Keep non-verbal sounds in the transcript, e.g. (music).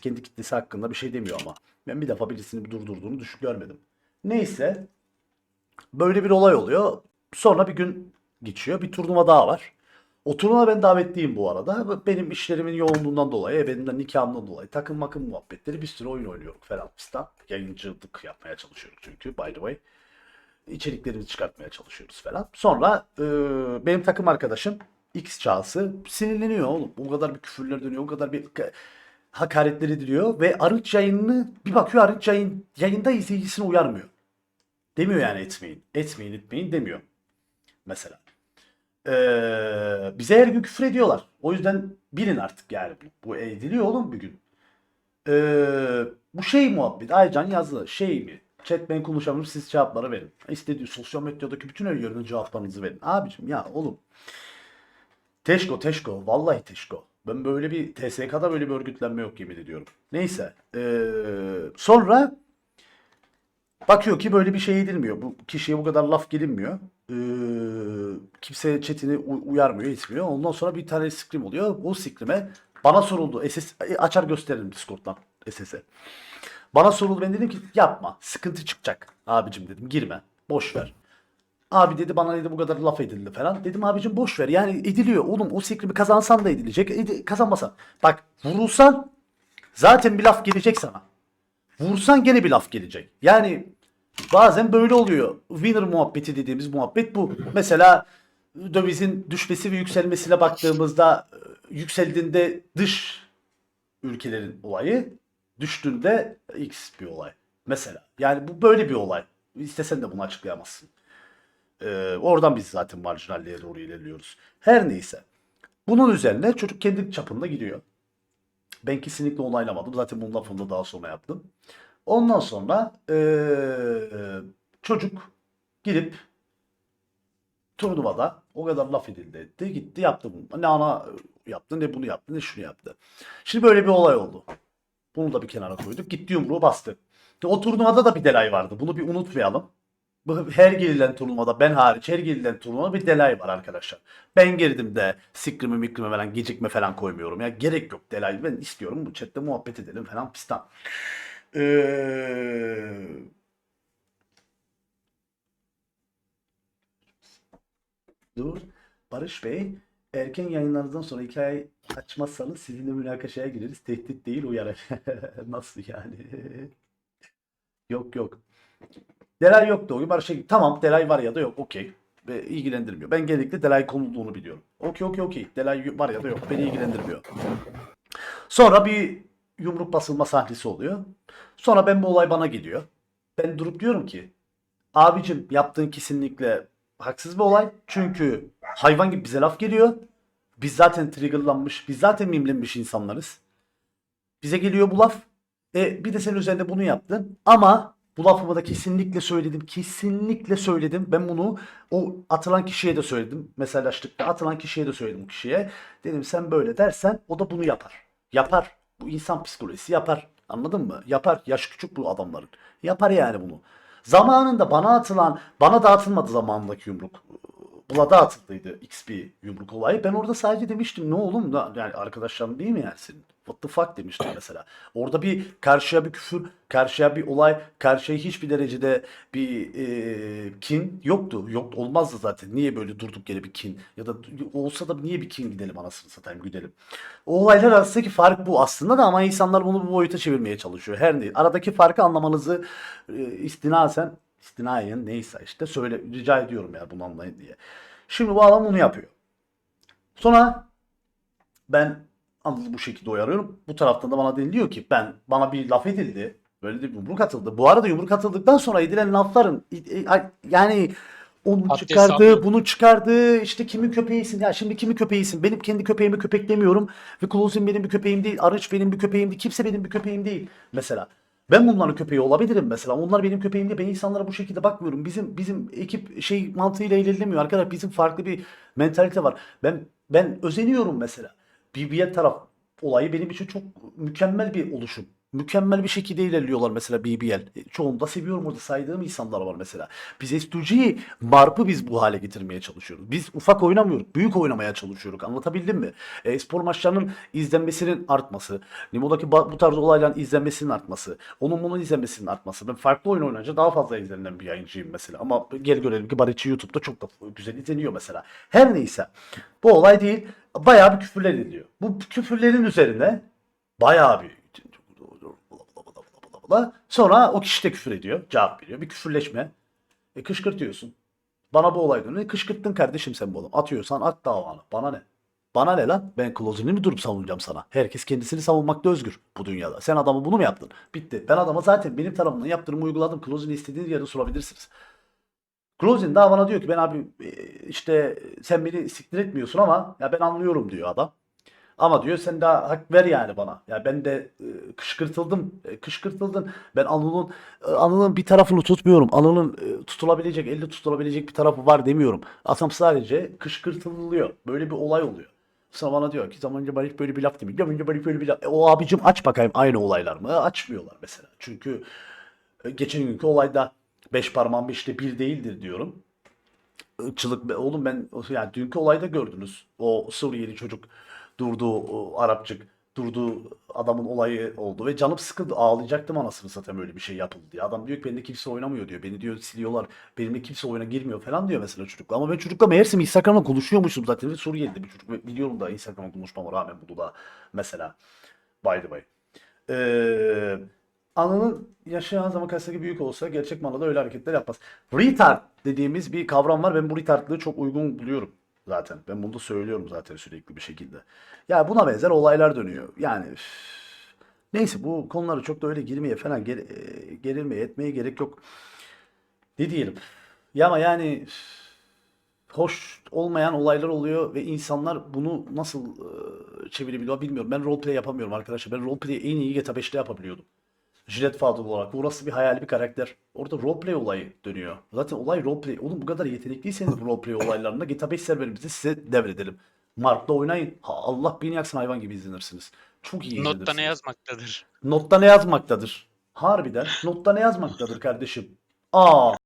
kendi kitlesi hakkında bir şey demiyor ama. Ben bir defa birisini bir durdurduğunu düş görmedim. Neyse. Böyle bir olay oluyor. Sonra bir gün geçiyor. Bir turnuva daha var. O turnuva ben davetliyim bu arada. Benim işlerimin yoğunluğundan dolayı, benim de nikahımdan dolayı takım makım muhabbetleri bir sürü oyun oynuyoruz falan fistan. Yayıncılık yapmaya çalışıyoruz çünkü by the way. İçeriklerimizi çıkartmaya çalışıyoruz falan. Sonra e, benim takım arkadaşım X çağısı sinirleniyor oğlum. O kadar bir küfürler dönüyor, o kadar bir hakaretler ediliyor ve Arınç yayınını bir bakıyor Arınç yayın, yayında izleyicisini uyarmıyor. Demiyor yani etmeyin, etmeyin, etmeyin demiyor. Mesela. Ee, bize her gün küfür ediyorlar. O yüzden bilin artık yani. Bu, ediliyor oğlum bir gün. Ee, bu şey muhabbet. Aycan yazdı. Şey mi? Chat ben konuşamıyorum siz cevapları verin. İstediği sosyal medyadaki bütün yerine cevaplarınızı verin. Abicim ya oğlum. Teşko teşko. Vallahi teşko. Ben böyle bir TSK'da böyle bir örgütlenme yok yemin ediyorum. Neyse. Ee, sonra bakıyor ki böyle bir şey edilmiyor. Bu kişiye bu kadar laf gelinmiyor. Ee, kimse chatini uyarmıyor, etmiyor. Ondan sonra bir tane scrim oluyor. O scrim'e bana soruldu. SS e, açar gösteririm Discord'dan SS'e. Bana soruldu. Ben dedim ki yapma. Sıkıntı çıkacak. Abicim dedim girme. Boş ver. Abi dedi bana dedi bu kadar laf edildi falan. Dedim abicim boş ver. Yani ediliyor. Oğlum o scrim'i kazansan da edilecek. Edi- kazanmasan. Bak vurulsan zaten bir laf gelecek sana. Vursan gene bir laf gelecek. Yani bazen böyle oluyor. Winner muhabbeti dediğimiz muhabbet bu. Mesela dövizin düşmesi ve yükselmesine baktığımızda e, yükseldiğinde dış ülkelerin olayı, düştüğünde X bir olay. Mesela. Yani bu böyle bir olay. İstesen de bunu açıklayamazsın. Ee, oradan biz zaten marjinalliğe doğru ilerliyoruz. Her neyse. Bunun üzerine çocuk kendi çapında gidiyor. Ben kesinlikle onaylamadım. Zaten bunun lafını da daha sonra yaptım. Ondan sonra eee, çocuk girip turnuvada o kadar laf edildi etti. Gitti yaptı bunu. Ne ana yaptı ne bunu yaptı ne şunu yaptı. Şimdi böyle bir olay oldu. Bunu da bir kenara koyduk. Gitti yumruğu bastı. O turnuvada da bir delay vardı. Bunu bir unutmayalım. Her girilen turnuvada ben hariç her girilen turnuvada bir delay var arkadaşlar. Ben girdim de sikrimi mikrimi falan gecikme falan koymuyorum. Ya gerek yok delay. Ben istiyorum bu chatte muhabbet edelim falan pistan. Ee, Dur. Barış Bey, erken yayınlarınızdan sonra iki ay açmazsanız sizinle münakaşaya gireriz. Tehdit değil uyarı. (laughs) Nasıl yani? Yok yok. Delay o gün. Barış'a git- Tamam Delay var ya da yok. Okey. Ve ilgilendirmiyor. Ben genellikle Delay konulduğunu biliyorum. Okey okey okey. Delay var ya da yok. Beni ilgilendirmiyor. Sonra bir yumruk basılma sahnesi oluyor. Sonra ben bu olay bana geliyor. Ben durup diyorum ki abicim yaptığın kesinlikle haksız bir olay. Çünkü hayvan gibi bize laf geliyor. Biz zaten triggerlanmış, biz zaten mimlenmiş insanlarız. Bize geliyor bu laf. E, bir de sen üzerinde bunu yaptın. Ama bu lafımı da kesinlikle söyledim. Kesinlikle söyledim. Ben bunu o atılan kişiye de söyledim. Mesajlaştıkta atılan kişiye de söyledim kişiye. Dedim sen böyle dersen o da bunu yapar. Yapar. Bu insan psikolojisi yapar. Anladın mı? Yapar. Yaş küçük bu adamların. Yapar yani bunu. Zamanında bana atılan, bana da atılmadı zamanındaki yumruk. Blood'a atıldıydı XP yumruk olayı. Ben orada sadece demiştim ne oğlum da yani arkadaşlarım değil mi yani senin? What the fuck demiştim mesela. Orada bir karşıya bir küfür, karşıya bir olay, karşıya hiçbir derecede bir e, kin yoktu. Yok olmazdı zaten. Niye böyle durduk yere bir kin ya da olsa da niye bir kin gidelim anasını satayım güdelim. O olaylar arasındaki fark bu aslında da ama insanlar bunu bu boyuta çevirmeye çalışıyor. Her ne aradaki farkı anlamanızı e, istinasen istinayen neyse işte söyle rica ediyorum ya bunu anlayın diye. Şimdi bu adam bunu yapıyor. Sonra ben anladım bu şekilde uyarıyorum. Bu taraftan da bana deniliyor ki ben bana bir laf edildi. Böyle bir yumruk atıldı. Bu arada yumruk atıldıktan sonra edilen lafların yani onu Haddi çıkardı, hesabı. bunu çıkardı. işte kimin köpeğisin? Ya şimdi kimin köpeğisin? Benim kendi köpeğimi köpeklemiyorum. Ve Kuluzin benim bir köpeğim değil. Arıç benim bir köpeğim değil. Kimse benim bir köpeğim değil. Mesela. Ben bunların köpeği olabilirim mesela. Onlar benim köpeğim değil. Ben insanlara bu şekilde bakmıyorum. Bizim bizim ekip şey mantığıyla ilerlemiyor. Arkadaşlar bizim farklı bir mentalite var. Ben ben özeniyorum mesela. BBL taraf olayı benim için çok mükemmel bir oluşum. Mükemmel bir şekilde ilerliyorlar mesela BBL. E, Çoğunu da seviyorum orada saydığım insanlar var mesela. Biz S2G'yi Marp'ı biz bu hale getirmeye çalışıyoruz. Biz ufak oynamıyoruz. Büyük oynamaya çalışıyoruz. Anlatabildim mi? E, spor maçlarının izlenmesinin artması. Nimo'daki bu tarz olayların izlenmesinin artması. Onun bunun izlenmesinin artması. Ben farklı oyun oynayınca daha fazla izlenen bir yayıncıyım mesela. Ama gel görelim ki Barışçı YouTube'da çok da güzel izleniyor mesela. Her neyse. Bu olay değil. Bayağı bir küfürler ediliyor. Bu küfürlerin üzerine bayağı bir Sonra o kişi de küfür ediyor. Cevap veriyor. Bir küfürleşme. E kışkırtıyorsun. Bana bu olay dönüyor. E, kışkırttın kardeşim sen bu adamı. Atıyorsan at davanı. Bana ne? Bana ne lan? Ben Close'unu mi durup savunacağım sana? Herkes kendisini savunmakta özgür bu dünyada. Sen adamı bunu mu yaptın? Bitti. Ben adama zaten benim tarafımdan yaptığımı uyguladım. Close'unu istediğiniz yerde sorabilirsiniz. Closing daha bana diyor ki ben abi e, işte sen beni siktir etmiyorsun ama ya ben anlıyorum diyor adam. Ama diyor sen daha hak ver yani bana. Ya ben de e, kışkırtıldım. E, kışkırtıldın. Ben Anıl'ın e, Anıl'ın bir tarafını tutmuyorum. Anıl'ın e, tutulabilecek, elle tutulabilecek bir tarafı var demiyorum. Adam sadece kışkırtılıyor. Böyle bir olay oluyor. Sonra bana diyor ki zamanca Barış böyle bir laf demiş. Zamanca Barış böyle bir laf. E, o abicim aç bakayım aynı olaylar mı? Açmıyorlar mesela. Çünkü e, geçen günkü olayda beş parmağım beşte bir değildir diyorum ırkçılık oğlum ben yani dünkü olayda gördünüz. O Suriyeli çocuk durdu o Arapçık durdu adamın olayı oldu ve canım sıkıldı ağlayacaktım anasını satayım öyle bir şey yapıldı diye. Adam diyor ki bende kimse oynamıyor diyor. Beni diyor siliyorlar. Benimle kimse oyuna girmiyor falan diyor mesela çocukla. Ama ben çocukla meğersem Instagram'da konuşuyormuşum zaten. Ve Suriyeli bir çocuk. Biliyorum da Instagram'da konuşmama rağmen bunu da mesela. By the way. Ee, Anının yaşı her zaman karşısındaki büyük olsa gerçek manada öyle hareketler yapmaz. Retard dediğimiz bir kavram var. Ben bu retardlığı çok uygun buluyorum zaten. Ben bunu da söylüyorum zaten sürekli bir şekilde. Ya buna benzer olaylar dönüyor. Yani üf. neyse bu konuları çok da öyle girmeye falan ger e, gerilmeye etmeye gerek yok. Ne diyelim. Ya ama yani üf, hoş olmayan olaylar oluyor ve insanlar bunu nasıl e, çevirebiliyor bilmiyorum. Ben roleplay yapamıyorum arkadaşlar. Ben roleplay'i en iyi GTA 5'te yapabiliyordum. Jilet Fadıl olarak. Burası bir hayali bir karakter. Orada roleplay olayı dönüyor. Zaten olay roleplay. Oğlum bu kadar yetenekliyseniz bu roleplay olaylarında GTA 5 serverimizi size devredelim. Mark'ta oynayın. Ha, Allah beni yaksın hayvan gibi izlenirsiniz. Çok iyi Notta ne izlenirsiniz. yazmaktadır? Notta ne yazmaktadır? Harbiden. Notta ne yazmaktadır kardeşim? Aa